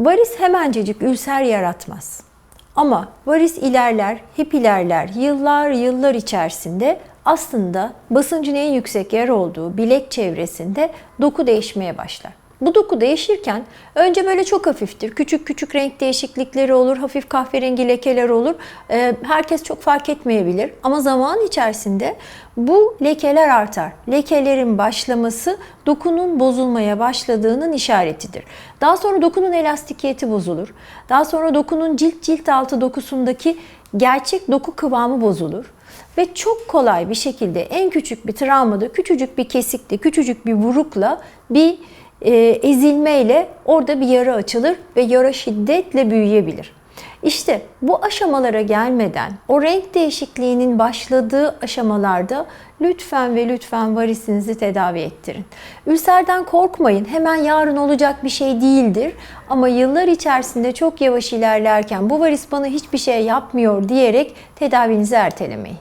Varis hemencecik ülser yaratmaz. Ama varis ilerler, hep ilerler, yıllar yıllar içerisinde aslında basıncın en yüksek yer olduğu bilek çevresinde doku değişmeye başlar. Bu doku değişirken önce böyle çok hafiftir. Küçük küçük renk değişiklikleri olur, hafif kahverengi lekeler olur. Ee, herkes çok fark etmeyebilir ama zaman içerisinde bu lekeler artar. Lekelerin başlaması dokunun bozulmaya başladığının işaretidir. Daha sonra dokunun elastikiyeti bozulur. Daha sonra dokunun cilt cilt altı dokusundaki gerçek doku kıvamı bozulur ve çok kolay bir şekilde en küçük bir travmada, küçücük bir kesikle, küçücük bir vurukla bir e, ezilmeyle orada bir yara açılır ve yara şiddetle büyüyebilir. İşte bu aşamalara gelmeden o renk değişikliğinin başladığı aşamalarda lütfen ve lütfen varisinizi tedavi ettirin. Ülserden korkmayın. Hemen yarın olacak bir şey değildir. Ama yıllar içerisinde çok yavaş ilerlerken bu varis bana hiçbir şey yapmıyor diyerek tedavinizi ertelemeyin.